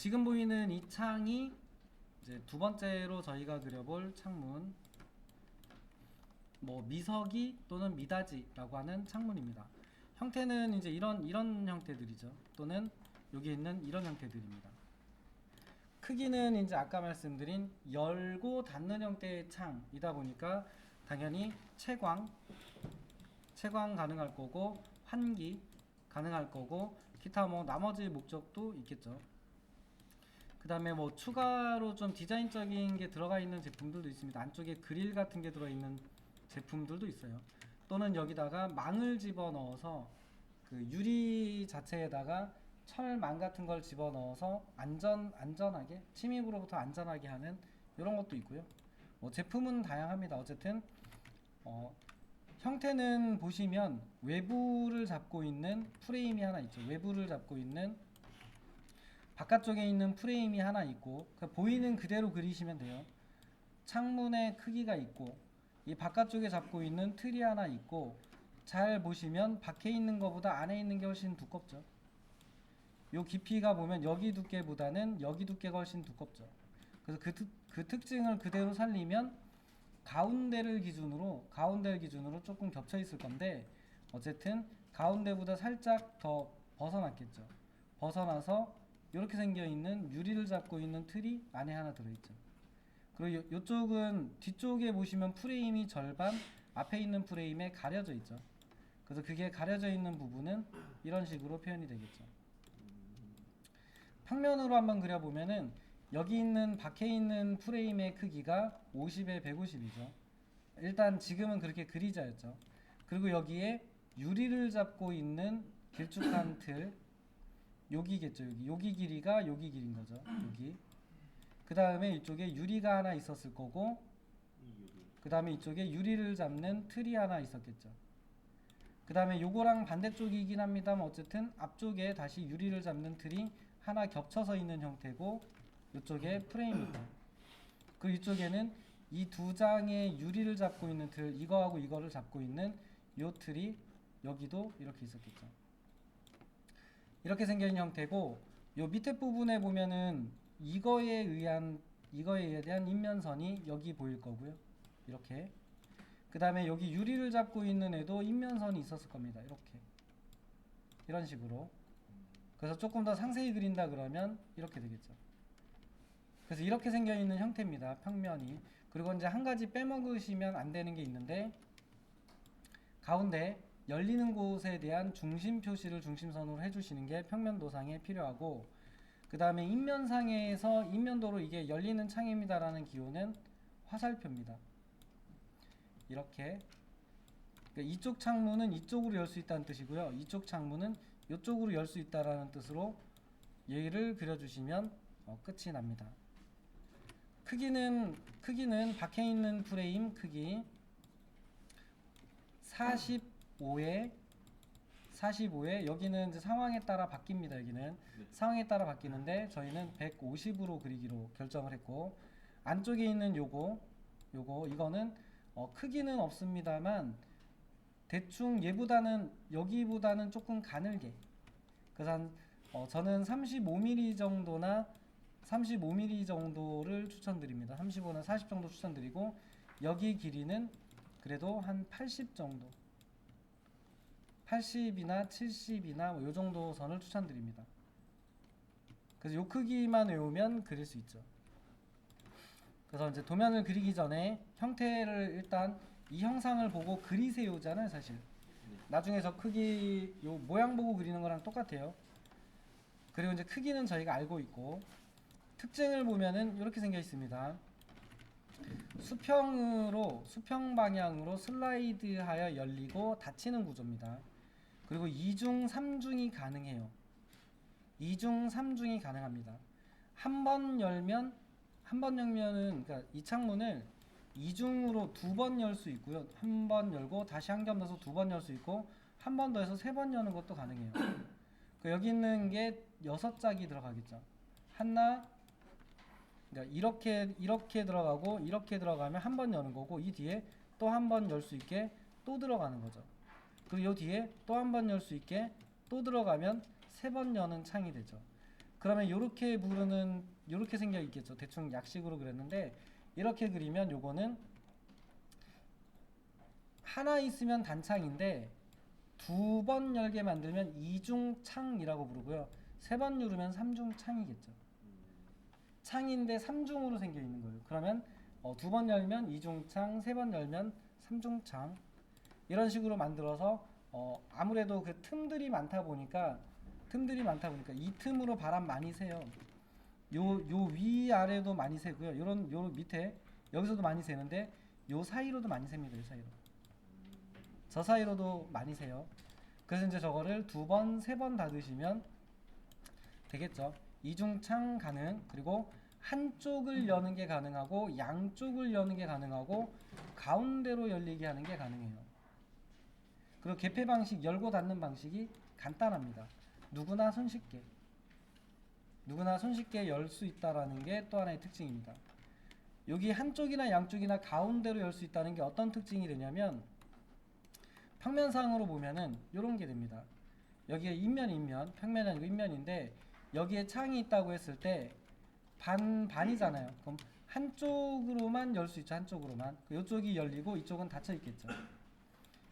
지금 보이는 이 창이 이제 두 번째로 저희가 그려볼 창문 뭐 미석이 또는 미닫이라고 하는 창문입니다. 형태는 이제 이런 이런 형태들이죠. 또는 여기 있는 이런 형태들입니다. 크기는 이제 아까 말씀드린 열고 닫는 형태의 창이다 보니까 당연히 채광 채광 가능할 거고 환기 가능할 거고 기타 뭐 나머지 목적도 있겠죠. 그 다음에 뭐 추가로 좀 디자인적인 게 들어가 있는 제품들도 있습니다. 안쪽에 그릴 같은 게 들어있는 제품들도 있어요. 또는 여기다가 망을 집어 넣어서 그 유리 자체에다가 철망 같은 걸 집어 넣어서 안전 안전하게 침입으로부터 안전하게 하는 이런 것도 있고요. 뭐 제품은 다양합니다. 어쨌든 어, 형태는 보시면 외부를 잡고 있는 프레임이 하나 있죠. 외부를 잡고 있는 바깥쪽에 있는 프레임이 하나 있고 그 보이는 그대로 그리시면 돼요. 창문의 크기가 있고 이 바깥쪽에 잡고 있는 틀이 하나 있고 잘 보시면 밖에 있는 것보다 안에 있는 게 훨씬 두껍죠. 요 깊이가 보면 여기 두께보다는 여기 두께가 훨씬 두껍죠. 그래서 그, 특, 그 특징을 그대로 살리면 가운데를 기준으로 가운데를 기준으로 조금 겹쳐 있을 건데 어쨌든 가운데보다 살짝 더 벗어났겠죠. 벗어나서 이렇게 생겨 있는 유리를 잡고 있는 틀이 안에 하나 들어 있죠. 그리고 요, 요쪽은 뒤쪽에 보시면 프레임이 절반 앞에 있는 프레임에 가려져 있죠. 그래서 그게 가려져 있는 부분은 이런 식으로 표현이 되겠죠. 평면으로 한번 그려보면은 여기 있는 밖에 있는 프레임의 크기가 50에 150이죠. 일단 지금은 그렇게 그리자였죠. 그리고 여기에 유리를 잡고 있는 길쭉한 틀 여기겠죠. 여기 여기 길이가 여기 길인 거죠. 여기. 그 다음에 이쪽에 유리가 하나 있었을 거고 그 다음에 이쪽에 유리를 잡는 틀이 하나 있었겠죠. 그 다음에 요거랑 반대쪽이긴 합니다만 어쨌든 앞쪽에 다시 유리를 잡는 틀이 하나 겹쳐서 있는 형태고 이쪽에 프레임이 있고 그리고 이쪽에는 이 두 장의 유리를 잡고 있는 틀 이거하고 이거를 잡고 있는 요 틀이 여기도 이렇게 있었겠죠. 이렇게 생긴 형태고 요 밑에 부분에 보면은 이거에 의한 이거에 대한 인면선이 여기 보일 거고요. 이렇게 그 다음에 여기 유리를 잡고 있는 애도 인면선이 있었을 겁니다. 이렇게 이런 식으로 그래서 조금 더 상세히 그린다 그러면 이렇게 되겠죠. 그래서 이렇게 생겨 있는 형태입니다. 평면이. 그리고 이제 한 가지 빼먹으시면 안 되는 게 있는데 가운데 열리는 곳에 대한 중심 표시를 중심선으로 해주시는 게 평면 도상에 필요하고 그 다음에 인면상에서 인면도로 이게 열리는 창입니다라는 기호는 화살표입니다. 이렇게 그러니까 이쪽 창문은 이쪽으로 열 수 있다는 뜻이고요. 이쪽 창문은 이쪽으로 열 수 있다라는 뜻으로 얘를 그려주시면 어, 끝이 납니다. 크기는 크기는 박혀 있는 프레임 크기 45에 45에 여기는 이제 상황에 따라 바뀝니다. 여기는 상황에 따라 바뀌는데 저희는 150으로 그리기로 결정을 했고 안쪽에 있는 요거 요거 이거는 어, 크기는 없습니다만 대충 얘보다는 여기보다는 조금 가늘게 그래서 한, 어, 저는 35mm 정도나 35mm 정도를 추천드립니다. 35나 40 정도 추천드리고 여기 길이는 그래도 한 80 정도 80이나 70이나 뭐 요 정도 선을 추천드립니다. 그래서 요 크기만 외우면 그릴 수 있죠. 그래서 이제 도면을 그리기 전에 형태를 일단 이 형상을 보고 그리세요잖아요, 사실. 나중에 저 크기 요 모양 보고 그리는 거랑 똑같아요. 그리고 이제 크기는 저희가 알고 있고 특징을 보면은 이렇게 생겨 있습니다. 수평으로 수평 방향으로 슬라이드하여 열리고 닫히는 구조입니다. 그리고 2중 3중이 가능해요. 2중 3중이 가능합니다. 한 번 열면 한 번 열면은 그러니까 이 창문을 2중으로 두 번 열 수 있고요. 한 번 열고 다시 한 겹 넣어서 두 번 열 수 있고 한 번 더 해서 세 번 여는 것도 가능해요. 그 여기 있는 게 여섯 짝이 들어가겠죠. 하나 그러니까 이렇게 이렇게 들어가고 이렇게 들어가면 한 번 여는 거고 이 뒤에 또 한 번 열 수 있게 또 들어가는 거죠. 그리고 이 뒤에 또 한 번 열 수 있게 또 들어가면 세 번 여는 창이 되죠. 그러면 이렇게 부르는 이렇게 생겨 있겠죠. 대충 약식으로 그렸는데 이렇게 그리면 요거는 하나 있으면 단창인데 두 번 열게 만들면 이중창이라고 부르고요. 세 번 누르면 삼중창이겠죠. 창인데 삼중으로 생겨 있는 거예요. 그러면 어, 두 번 열면 이중창, 세 번 열면 삼중창 이런 식으로 만들어서 어, 아무래도 그 틈들이 많다 보니까 틈들이 많다 보니까 이 틈으로 바람 많이 새요. 요 요 위 아래도 많이 새고요. 요런 요 밑에 여기서도 많이 새는데 요 사이로도 많이 셉니다. 요 사이로. 저 사이로도 많이 새요. 그래서 이제 저거를 두 번, 세 번 닫으시면 되겠죠. 이중창 가능 그리고 한쪽을 여는 게 가능하고 양쪽을 여는 게 가능하고 가운데로 열리게 하는 게 가능해요. 그리고 개폐 방식 열고 닫는 방식이 간단합니다. 누구나 손쉽게 누구나 손쉽게 열 수 있다라는 게 또 하나의 특징입니다. 여기 한쪽이나 양쪽이나 가운데로 열 수 있다는 게 어떤 특징이 되냐면 평면상으로 보면은 이런 게 됩니다. 여기에 인면 인면 평면이 아니고 인면인데 여기에 창이 있다고 했을 때 반 반이잖아요. 그럼 한쪽으로만 열 수 있죠. 한쪽으로만. 이쪽이 열리고 이쪽은 닫혀 있겠죠.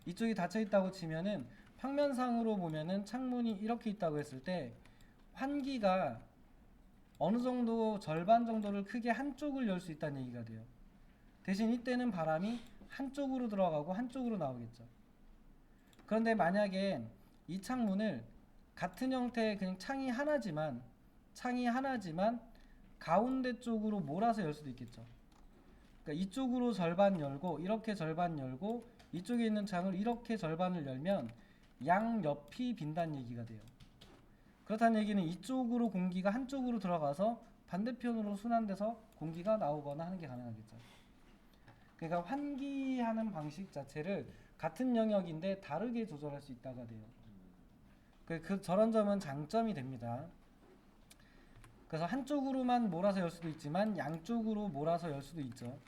이쪽이 닫혀 있다고 치면은 평면상으로 보면은 창문이 이렇게 있다고 했을 때 환기가 어느 정도 절반 정도를 크게 한쪽을 열 수 있다는 얘기가 돼요. 대신 이때는 바람이 한쪽으로 들어가고 한쪽으로 나오겠죠. 그런데 만약에 이 창문을 같은 형태의 그냥 창이 하나지만 창이 하나지만 가운데 쪽으로 몰아서 열 수도 있겠죠. 그러니까 이쪽으로 절반 열고 이렇게 절반 열고 이쪽에 있는 창을 이렇게 절반을 열면 양 옆이 빈다는 얘기가 돼요. 그렇다는 얘기는 이쪽으로 공기가 한쪽으로 들어가서 반대편으로 순환돼서 공기가 나오거나 하는 게 가능하겠죠. 그러니까 환기하는 방식 자체를 같은 영역인데 다르게 조절할 수 있다가 돼요. 그, 그 저런 점은 장점이 됩니다. 그래서 한쪽으로만 몰아서 열 수도 있지만 양쪽으로 몰아서 열 수도 있죠.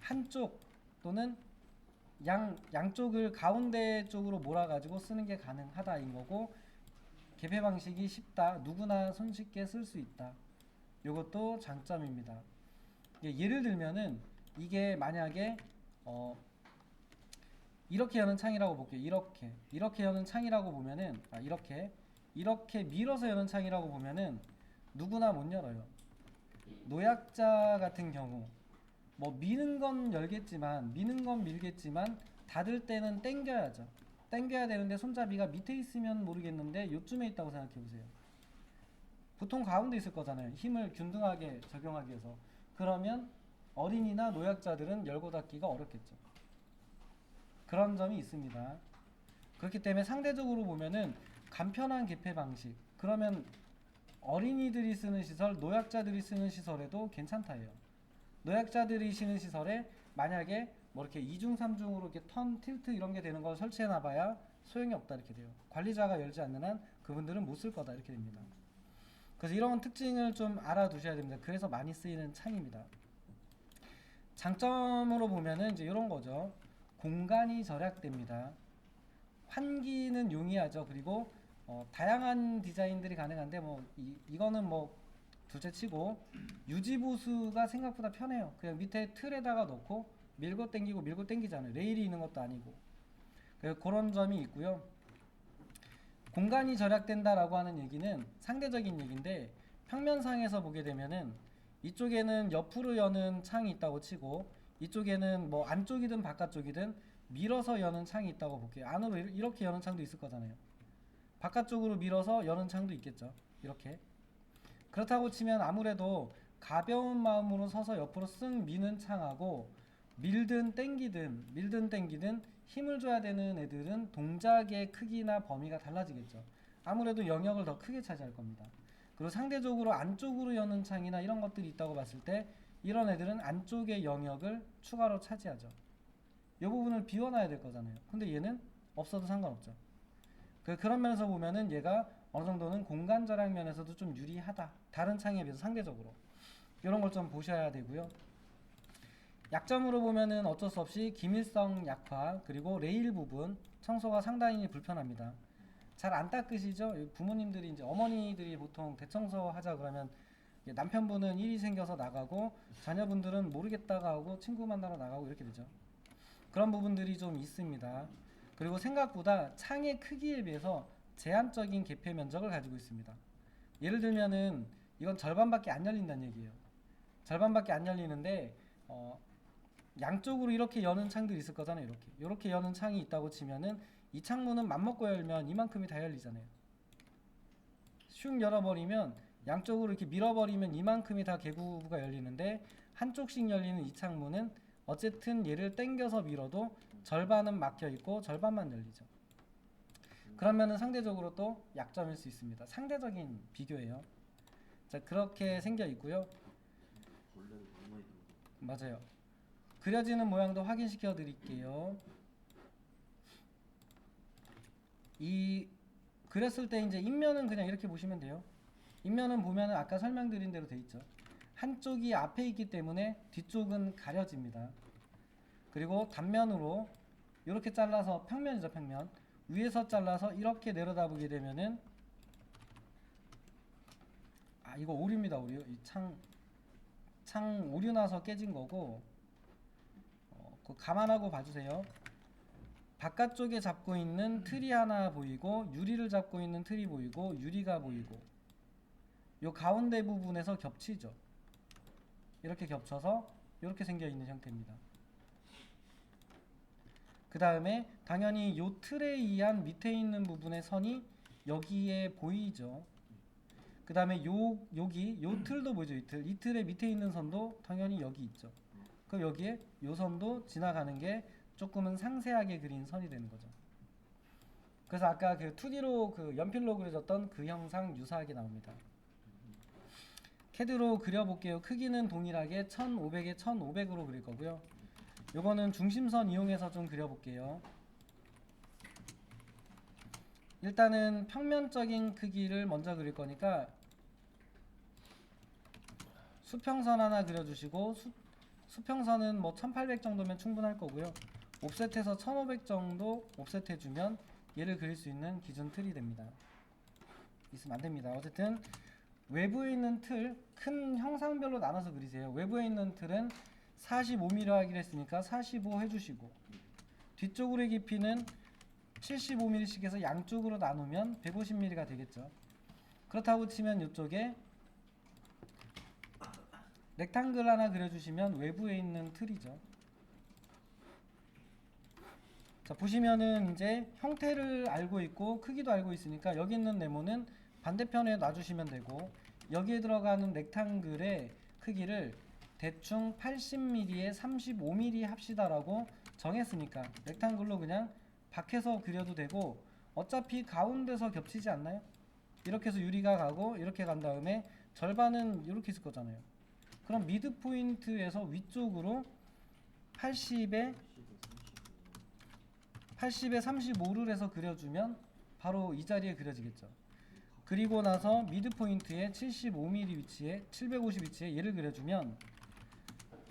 한쪽 또는 양 양쪽을 가운데 쪽으로 몰아가지고 쓰는 게 가능하다인 거고 개폐 방식이 쉽다. 누구나 손쉽게 쓸 수 있다. 이것도 장점입니다. 예, 예를 들면은 이게 만약에 어 이렇게 여는 창이라고 볼게요. 이렇게 이렇게 여는 창이라고 보면은 아 이렇게 이렇게 밀어서 여는 창이라고 보면은 누구나 못 열어요. 노약자 같은 경우 뭐 미는 건 열겠지만 미는 건 밀겠지만 닫을 때는 당겨야죠. 당겨야 되는데 손잡이가 밑에 있으면 모르겠는데 요쯤에 있다고 생각해 보세요. 보통 가운데 있을 거잖아요. 힘을 균등하게 적용하기 위해서. 그러면 어린이나 노약자들은 열고 닫기가 어렵겠죠. 그런 점이 있습니다. 그렇기 때문에 상대적으로 보면은 간편한 개폐 방식. 그러면 어린이들이 쓰는 시설, 노약자들이 쓰는 시설에도 괜찮다예요. 노약자들이 쉬는 시설에 만약에 뭐 이렇게 이중 삼중으로 이렇게 턴 틸트 이런 게 되는 걸 설치해 놔봐야 소용이 없다 이렇게 돼요. 관리자가 열지 않는 한 그분들은 못 쓸 거다 이렇게 됩니다. 그래서 이런 특징을 좀 알아두셔야 됩니다. 그래서 많이 쓰이는 창입니다. 장점으로 보면은 이제 이런 거죠. 공간이 절약됩니다. 환기는 용이하죠. 그리고 어, 다양한 디자인들이 가능한데 뭐 이, 이거는 뭐 둘째 치고 유지 보수가 생각보다 편해요. 그냥 밑에 틀에다가 넣고 밀고 당기고 밀고 당기잖아요. 레일이 있는 것도 아니고 그런 점이 있고요. 공간이 절약된다라고 하는 얘기는 상대적인 얘기인데 평면상에서 보게 되면은 이쪽에는 옆으로 여는 창이 있다고 치고 이쪽에는 뭐 안쪽이든 바깥쪽이든 밀어서 여는 창이 있다고 볼게요. 안으로 이렇- 이렇게 여는 창도 있을 거잖아요. 바깥쪽으로 밀어서 여는 창도 있겠죠. 이렇게. 그렇다고 치면 아무래도 가벼운 마음으로 서서 옆으로 쓱 미는 창하고 밀든 땡기든 밀든 땡기든 힘을 줘야 되는 애들은 동작의 크기나 범위가 달라지겠죠. 아무래도 영역을 더 크게 차지할 겁니다. 그리고 상대적으로 안쪽으로 여는 창이나 이런 것들이 있다고 봤을 때 이런 애들은 안쪽의 영역을 추가로 차지하죠. 이 부분을 비워놔야 될 거잖아요. 근데 얘는 없어도 상관없죠. 그 그런 면에서 보면은 얘가 어느 정도는 공간 절약 면에서도 좀 유리하다. 다른 창에 비해서 상대적으로 이런 걸 좀 보셔야 되고요. 약점으로 보면은 어쩔 수 없이 기밀성 약화 그리고 레일 부분 청소가 상당히 불편합니다. 잘 안 닦으시죠? 부모님들이 이제 어머니들이 보통 대청소 하자 그러면 남편분은 일이 생겨서 나가고 자녀분들은 모르겠다가 하고 친구 만나러 나가고 이렇게 되죠. 그런 부분들이 좀 있습니다. 그리고 생각보다 창의 크기에 비해서 제한적인 개폐 면적을 가지고 있습니다. 예를 들면은 이건 절반밖에 안 열린다는 얘기예요. 절반밖에 안 열리는데 어, 양쪽으로 이렇게 여는 창들이 있을 거잖아요. 이렇게 이렇게 여는 창이 있다고 치면은 이 창문은 맘먹고 열면 이만큼이 다 열리잖아요. 슉 열어버리면 양쪽으로 이렇게 밀어버리면 이만큼이 다 개구부가 열리는데 한쪽씩 열리는 이 창문은 어쨌든 얘를 당겨서 밀어도 절반은 막혀 있고 절반만 열리죠. 그러면은 상대적으로 또 약점일 수 있습니다. 상대적인 비교예요. 자 그렇게 생겨 있고요. 맞아요. 그려지는 모양도 확인시켜 드릴게요. 이 그렸을 때 이제 인면은 그냥 이렇게 보시면 돼요. 인면은 보면은 아까 설명드린 대로 돼 있죠. 한쪽이 앞에 있기 때문에 뒤쪽은 가려집니다. 그리고 단면으로 이렇게 잘라서 평면이죠, 평면. 위에서 잘라서 이렇게 내려다보게 되면은 아 이거 오류입니다, 오류. 이창 창 오류 나서 깨진 거고 어, 그 감안하고 봐주세요. 바깥쪽에 잡고 있는 틀이 하나 보이고 유리를 잡고 있는 틀이 보이고 유리가 보이고 요 가운데 부분에서 겹치죠. 이렇게 겹쳐서 이렇게 생겨 있는 형태입니다. 그 다음에 당연히 요 틀에 의한 밑에 있는 부분의 선이 여기에 보이죠. 그 다음에 요 여기 요 틀도 보이죠. 이 틀. 이 틀의 밑에 있는 선도 당연히 여기 있죠. 그럼 여기에 요 선도 지나가는 게 조금은 상세하게 그린 선이 되는 거죠. 그래서 아까 그 2D로 그 연필로 그려졌던 그 형상 유사하게 나옵니다. 캐드로 그려볼게요. 크기는 동일하게 1500에 1500으로 그릴 거고요. 요거는 중심선 이용해서 좀 그려볼게요. 일단은 평면적인 크기를 먼저 그릴 거니까 수평선 하나 그려주시고 수, 수평선은 뭐 1800 정도면 충분할 거고요. 옵셋해서 1500 정도 옵셋 해주면 얘를 그릴 수 있는 기준 틀이 됩니다. 있으면 안 됩니다. 어쨌든 외부에 있는 틀 큰 형상별로 나눠서 그리세요. 외부에 있는 틀은 45mm 하기로 했으니까 45 해주시고 뒤쪽으로의 깊이는 75mm씩 해서 양쪽으로 나누면 150mm가 되겠죠. 그렇다고 치면 이쪽에 렉탱글 하나 그려주시면 외부에 있는 틀이죠. 자 보시면은 이제 형태를 알고 있고 크기도 알고 있으니까 여기 있는 네모는 반대편에 놔주시면 되고 여기에 들어가는 렉탱글의 크기를 대충 80mm에 35mm 합시다라고 정했으니까 렉탱글로 그냥 밖에서 그려도 되고 어차피 가운데서 겹치지 않나요? 이렇게 해서 유리가 가고 이렇게 간 다음에 절반은 이렇게 있을 거잖아요. 그럼 미드 포인트에서 위쪽으로 80에 80에 35를 해서 그려주면 바로 이 자리에 그려지겠죠. 그리고 나서 미드 포인트에 75mm 위치에 750 위치에 얘를 그려주면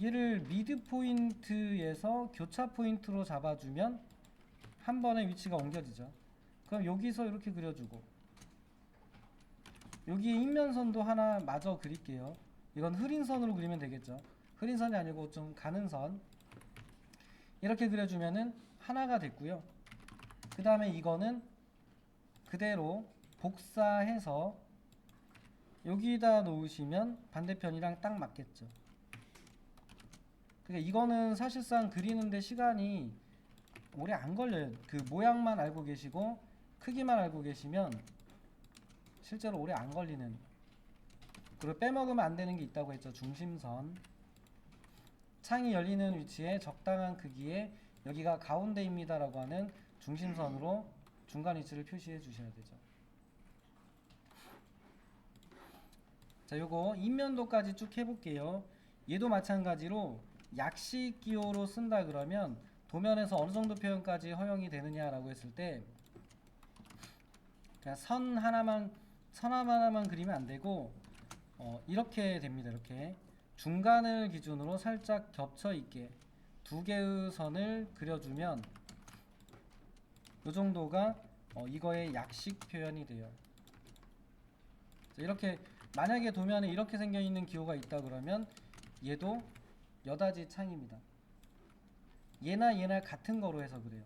얘를 미드 포인트에서 교차 포인트로 잡아주면 한 번에 위치가 옮겨지죠. 그럼 여기서 이렇게 그려주고 여기 인면선도 하나 마저 그릴게요. 이건 흐린 선으로 그리면 되겠죠. 흐린 선이 아니고 좀 가는 선 이렇게 그려주면은 하나가 됐고요. 그 다음에 이거는 그대로 복사해서 여기다 놓으시면 반대편이랑 딱 맞겠죠. 그러니까 이거는 사실상 그리는데 시간이 오래 안 걸려요. 그 모양만 알고 계시고 크기만 알고 계시면 실제로 오래 안 걸리는 그리고 빼먹으면 안 되는 게 있다고 했죠. 중심선 창이 열리는 위치에 적당한 크기에 여기가 가운데입니다 라고 하는 중심선으로 중간 위치를 표시해 주셔야 되죠. 자, 요거 인면도까지 쭉 해볼게요. 얘도 마찬가지로 약식 기호로 쓴다 그러면 도면에서 어느 정도 표현까지 허용이 되느냐라고 했을 때 그냥 선 하나만 선 하나만 그리면 안 되고 어, 이렇게 됩니다. 이렇게 중간을 기준으로 살짝 겹쳐 있게 두 개의 선을 그려주면 이 정도가 어, 이거의 약식 표현이 돼요. 자, 이렇게 만약에 도면에 이렇게 생겨 있는 기호가 있다 그러면 얘도 여다지 창입니다. 얘나 얘나 같은 거로 해서 그래요.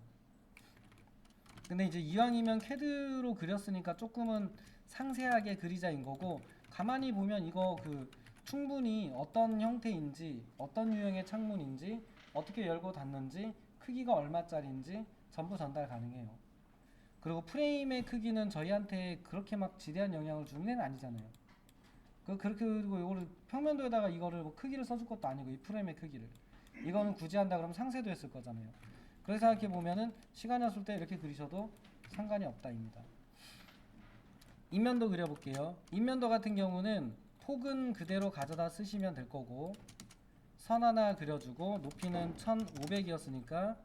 근데 이제 이왕이면 캐드로 그렸으니까 조금은 상세하게 그리자인 거고 가만히 보면 이거 그 충분히 어떤 형태인지 어떤 유형의 창문인지 어떻게 열고 닫는지 크기가 얼마짜리인지 전부 전달 가능해요. 그리고 프레임의 크기는 저희한테 그렇게 막 지대한 영향을 주는 애는 아니잖아요. 그 그렇게 그리고 이거를 평면도에다가 이거를 뭐 크기를 써줄 것도 아니고 이 프레임의 크기를 이거는 굳이 한다 그러면 상세도 했을 거잖아요. 그래서 생각해 보면은 시간이 없을 때 이렇게 그리셔도 상관이 없다입니다. 인면도 그려볼게요. 인면도 같은 경우는 폭은 그대로 가져다 쓰시면 될 거고 선 하나 그려주고 높이는 1500이었으니까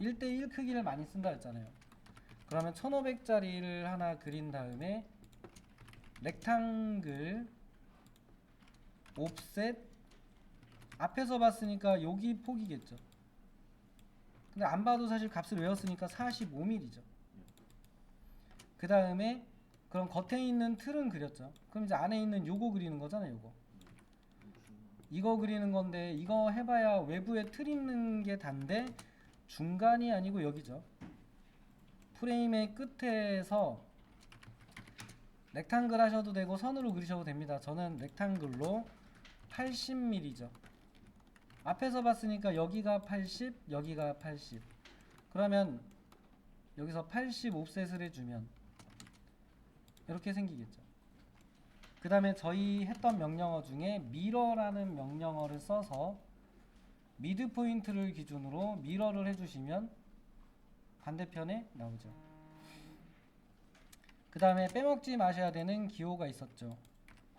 1대1 크기를 많이 쓴다 했잖아요. 그러면 1500짜리를 하나 그린 다음에 렉탕글 옵셋 앞에서 봤으니까 여기 폭이겠죠. 근데 안 봐도 사실 값을 외웠으니까 45mm죠. 그 다음에 그럼 겉에 있는 틀은 그렸죠. 그럼 이제 안에 있는 요거 그리는 거잖아요. 요거. 이거 그리는 건데 이거 해봐야 외부에 틀 있는 게 단데 중간이 아니고 여기죠. 프레임의 끝에서 렉탕글 하셔도 되고 선으로 그리셔도 됩니다. 저는 렉탕글로 80mm죠. 앞에서 봤으니까 여기가 80, 여기가 80. 그러면 여기서 80 옵셋을 해주면 이렇게 생기겠죠. 그 다음에 저희 했던 명령어 중에 미러라는 명령어를 써서 미드 포인트를 기준으로 미러를 해주시면 반대편에 나오죠. 그 다음에 빼먹지 마셔야 되는 기호가 있었죠.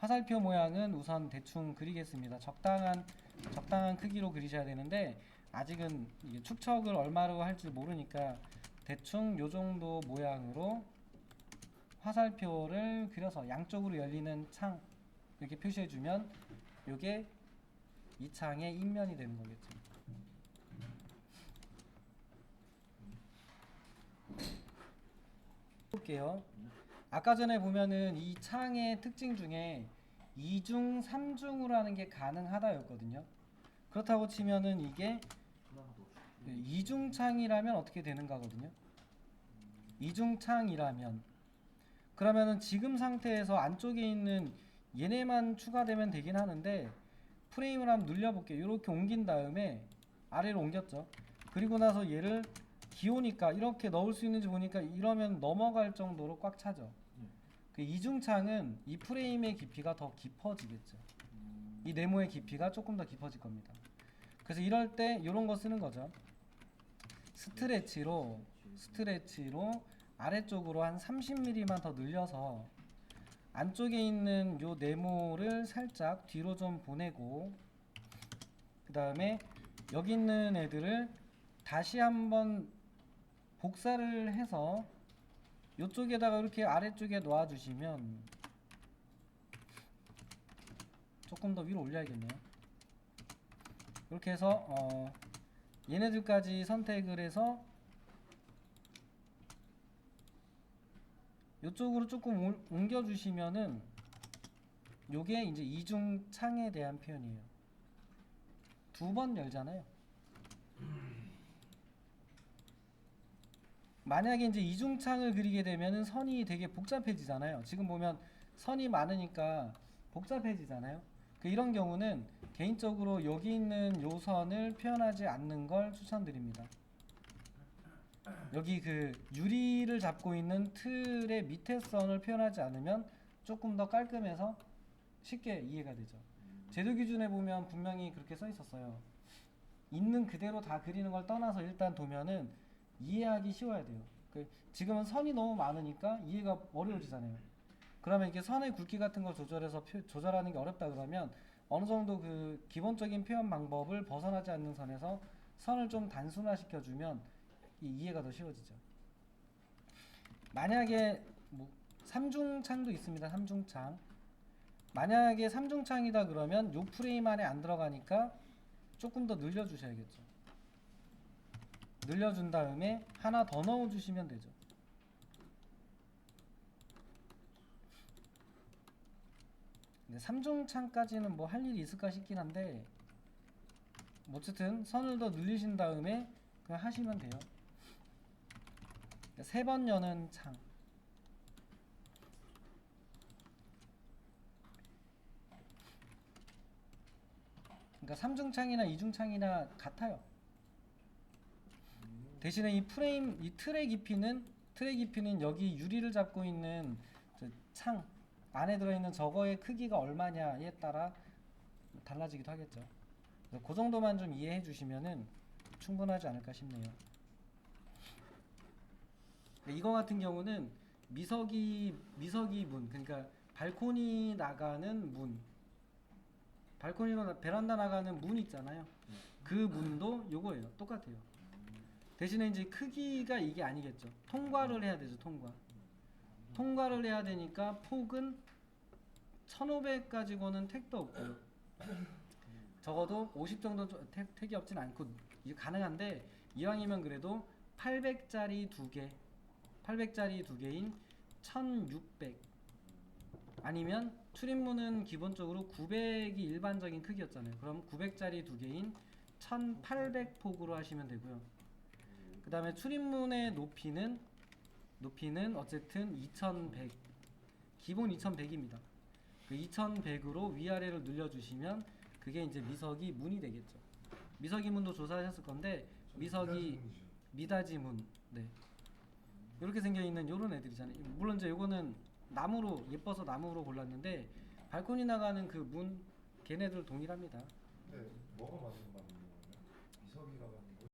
화살표 모양은 우선 대충 그리겠습니다. 적당한 적당한 크기로 그리셔야 되는데 아직은 축척을 얼마로 할지 모르니까 대충 요 정도 모양으로 화살표를 그려서 양쪽으로 열리는 창 이렇게 표시해 주면 요게 이 창의 인면이 되는 거겠죠. 볼게요. 아까 전에 보면은 이 창의 특징 중에 2중, 3중으로 하는 게 가능하다였거든요. 그렇다고 치면은 이게 하나도 없이. 네, 이중창이라면 어떻게 되는가거든요. 이중창이라면 그러면은 지금 상태에서 안쪽에 있는 얘네만 추가되면 되긴 하는데 프레임을 한번 눌려볼게요. 이렇게 옮긴 다음에 아래로 옮겼죠. 그리고 나서 얘를 기호니까 이렇게 넣을 수 있는지 보니까 이러면 넘어갈 정도로 꽉 차죠. 네. 그 이중창은 이 프레임의 깊이가 더 깊어지겠죠. 음, 이 네모의 깊이가 조금 더 깊어질 겁니다. 그래서 이럴 때 이런 거 쓰는 거죠. 스트레치로 스트레치로 아래쪽으로 한 30mm만 더 늘려서 안쪽에 있는 요 네모를 살짝 뒤로 좀 보내고 그 다음에 여기 있는 애들을 다시 한번 복사를 해서 이쪽에다가 이렇게 아래쪽에 놓아주시면 조금 더 위로 올려야겠네요. 이렇게 해서 어, 얘네들까지 선택을 해서 이쪽으로 조금 올- 옮겨주시면은 요게 이제 이중 창에 대한 표현이에요. 두 번 열잖아요. 만약에 이제 이중창을 그리게 되면은 선이 되게 복잡해지잖아요. 지금 보면 선이 많으니까 복잡해지잖아요. 그 이런 경우는 개인적으로 여기 있는 요 선을 표현하지 않는 걸 추천드립니다. 여기 그 유리를 잡고 있는 틀의 밑에 선을 표현하지 않으면 조금 더 깔끔해서 쉽게 이해가 되죠. 제도 기준에 보면 분명히 그렇게 써 있었어요. 있는 그대로 다 그리는 걸 떠나서 일단 도면은 이해하기 쉬워야 돼요. 그 지금은 선이 너무 많으니까 이해가 어려워지잖아요. 그러면 이게 선의 굵기 같은 걸 조절해서 표- 조절하는 게 어렵다 그러면 어느 정도 그 기본적인 표현 방법을 벗어나지 않는 선에서 선을 좀 단순화 시켜 주면 이 이해가 더 쉬워지죠. 만약에 뭐 삼중창도 있습니다. 삼중창. 만약에 삼중창이다 그러면 요 프레임 안에 안 들어가니까 조금 더 늘려 주셔야겠죠. 늘려준 다음에 하나 더 넣어주시면 되죠. 근데 3중창까지는 뭐 할 일이 있을까 싶긴 한데 뭐 어쨌든 선을 더 늘리신 다음에 그냥 하시면 돼요. 세 번 여는 창. 그러니까 3중창이나 2중창이나 같아요. 대신에 이 프레임 이 틀의 깊이는 틀의 깊이는 여기 유리를 잡고 있는 저창 안에 들어있는 저거의 크기가 얼마냐에 따라 달라지기도 하겠죠. 그 정도만 좀 이해해 주시면은 충분하지 않을까 싶네요. 근데 이거 같은 경우는 미석이 미석이 문 그러니까 발코니 나가는 문 발코니로 나- 베란다 나가는 문 있잖아요. 그 문도 요거예요. 똑같아요. 대신에 이제 크기가 이게 아니겠죠. 통과를 해야 되죠. 통과. 통과를 해야 되니까 폭은 1500 가지고는 택도 없고요. 적어도 50 정도 좀 택, 택이 없진 않고 이게 가능한데 이왕이면 그래도 800짜리 두 개, 800짜리 두 개인 1600 아니면 출입문은 기본적으로 900이 일반적인 크기였잖아요. 그럼 900짜리 두 개인 1800 폭으로 하시면 되고요. 그 다음에 출입문의 높이는 높이는 어쨌든 2100 기본 2100입니다. 그 2100으로 위아래로 늘려주시면 그게 이제 미석이 문이 되겠죠. 미석이 문도 조사하셨을 건데 미석이 미닫이 문, 네 이렇게 생겨 있는 요런 애들이잖아요. 물론 이제 요거는 나무로 예뻐서 나무로 골랐는데 발코니 나가는 그 문 걔네들 동일합니다. 네, 뭐가 맞는 말인가요?